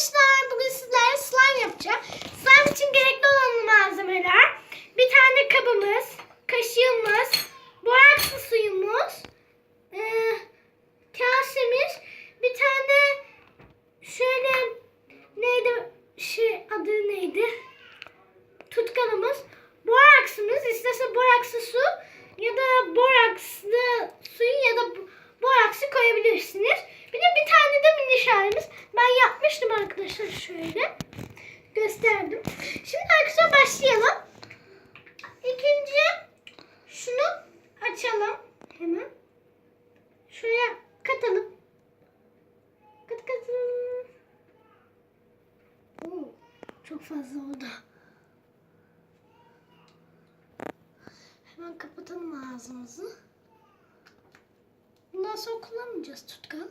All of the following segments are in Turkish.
Arkadaşlar bugün sizlerle slime yapacağım. Slime için gerekli olan malzemeler. Bir tane kabımız, kaşığımız, boraksı suyumuz, eee, kasemiz, bir tane şöyle neydi şey adı neydi? Tutkalımız, boraksımız, istese boraksı su ya da borakslı suyu ya da bo- boraksı koyabilirsiniz. Bir de bir tane de mini şarjımız. Ben yapmıştım arkadaşlar şöyle. Gösterdim. Şimdi arkadaşlar başlayalım. İkinci şunu açalım. Hemen. Şuraya katalım. Kat katın. Oo, çok fazla oldu. Hemen kapatalım ağzımızı. Bundan sonra kullanmayacağız tutkal.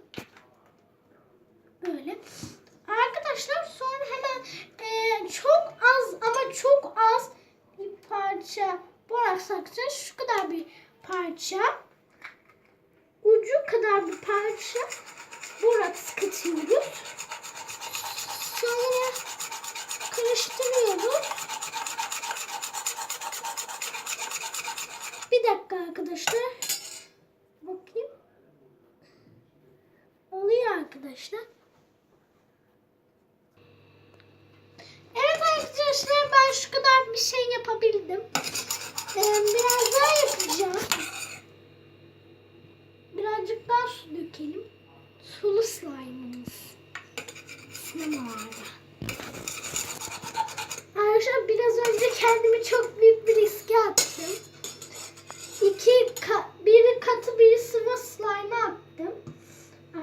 Böyle. Arkadaşlar sonra hemen eee, çok az ama çok az bir parça boraks takacağız. Şu kadar bir parça. Ucu kadar bir parça boraks katıyoruz. Sonra karıştırıyoruz. Bir dakika arkadaşlar. Bakayım. Oluyor arkadaşlar. Evet arkadaşlar ben şu kadar bir şey yapabildim. Ee, biraz daha yapacağım. Birazcık daha su dökelim. Sulu slime'ımız. Sinemalarda. Arkadaşlar biraz önce kendimi çok büyük bir riske attım. İki ka biri katı biri sıvı slime attım.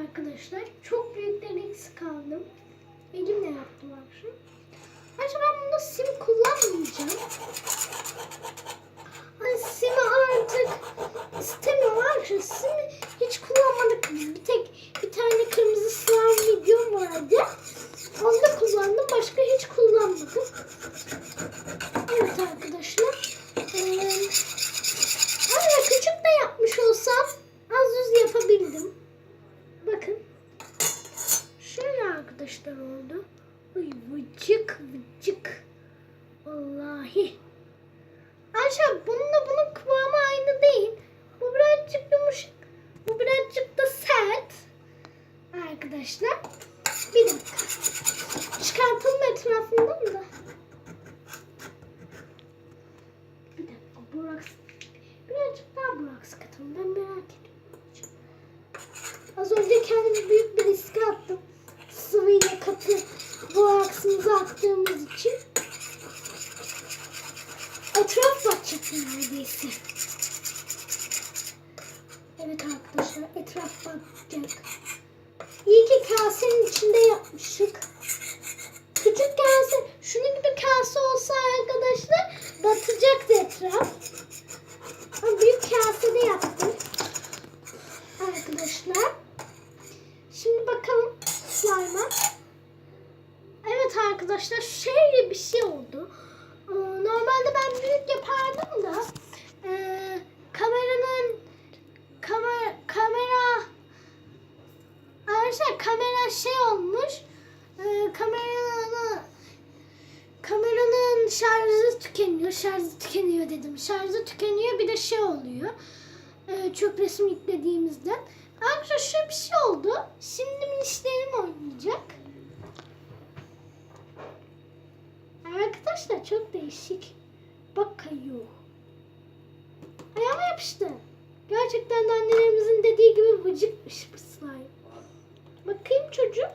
Arkadaşlar çok büyük de risk aldım. Elimle yaptım akşam. Ayrıca ben bunda sim kullanmayacağım. Hani simi artık istemiyorum arkadaşlar. Simi hiç kullanmadık. Bir tek bir tane kırmızı slime videom vardı. Onu da kullandım. Başka hiç kullanmadım. Evet arkadaşlar. Ee, Hala küçük de yapmış olsam az yüz yapabildim. Bakın. Şöyle arkadaşlar oldu. Uy vıcık vıcık. Vallahi. Ayşe bununla bunun kıvamı aynı değil. Bu birazcık yumuşak. Bu birazcık da sert. Arkadaşlar. Bir dakika. Çıkartalım etrafından da. Bir dakika. Burası Birazcık daha boraks katalım. Ben merak ediyorum. Az önce kendimi büyük bir riske attım. Sıvıyla katı boraksımızı attığımız için. Etraf batacak neredeyse. Evet arkadaşlar etraf batacak. İyi ki kasenin içinde yapmıştık. Küçük kase, şunun gibi kase olsa arkadaşlar batacaktı etraf. Ama büyük kasede yaptım. Arkadaşlar. Şimdi bakalım slime'a. Evet arkadaşlar şöyle bir şey oldu. Ee, Normalde ben büyük yapardım da e, kameranın kamera kamera arkadaşlar kamera şey olmuş. E, kameranın kameranın şarjı tükeniyor. Şarjı tükeniyor dedim. Şarjı tükeniyor bir de şey oluyor. Ee, çok resim yüklediğimizde. Arkadaşlar şöyle bir şey oldu. Şimdi minişlerim oynayacak. Arkadaşlar çok değişik. Bakıyor. Ayağıma yapıştı. Gerçekten de annelerimizin dediği gibi vıcıkmış bu slime. Bakayım çocuk.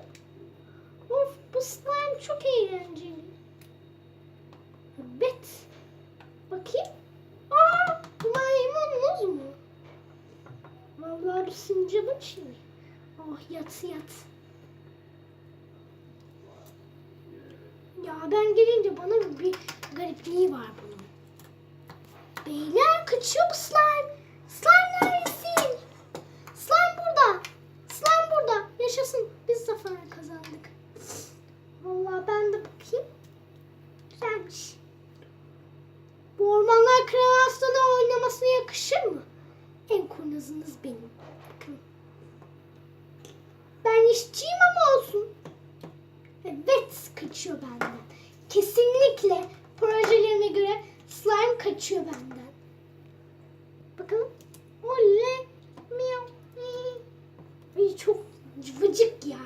Of bu slime çok eğlenceli. Evet. Bakayım. Aa, bu maymununuz mu? Vallahi bir sincapın şeyi. Oh yat yat. Ya ben gelince bana bir garipliği var bunun. Beyler kaçıyor bu slime. Slime neredesin? Slime burada. Slime burada. Yaşasın. Biz zafer kazandık. Vallahi ben de bakayım. Güzelmiş. Bu ormanlar kralı aslanı oynamasına yakışır mı? En kurnazınız benim. Bakın. Ben işçiyim ama olsun. Evet. kaçıyor benden. Kesinlikle projelerine göre slime kaçıyor benden. Bakalım. Oley. Miyav. mi. Ay çok vıcık ya.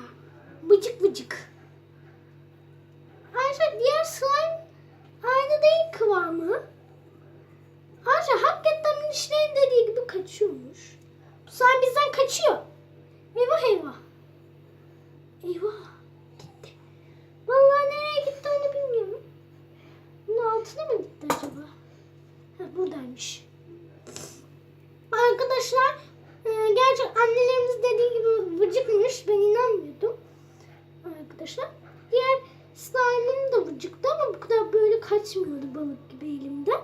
Vıcık vıcık. Ayrıca diğer slime aynı değil kıvamı. Ayrıca hakikaten işlerin dediği gibi kaçıyormuş. Bu slime bizden kaçıyor. Eyvah eyvah. Eyvah. Gitti. Vallahi nereye gitti onu bilmiyorum. Bunun altına mı gitti acaba? Ha, buradaymış. Arkadaşlar e, gerçek annelerimiz dediği gibi vıcıkmış. Ben inanmıyordum. Arkadaşlar. Diğer slime'ım da vıcıktı ama bu kadar böyle kaçmıyordu balık gibi elimden.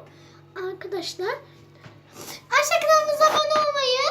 Arkadaşlar aşağı kanalımıza abone olmayı,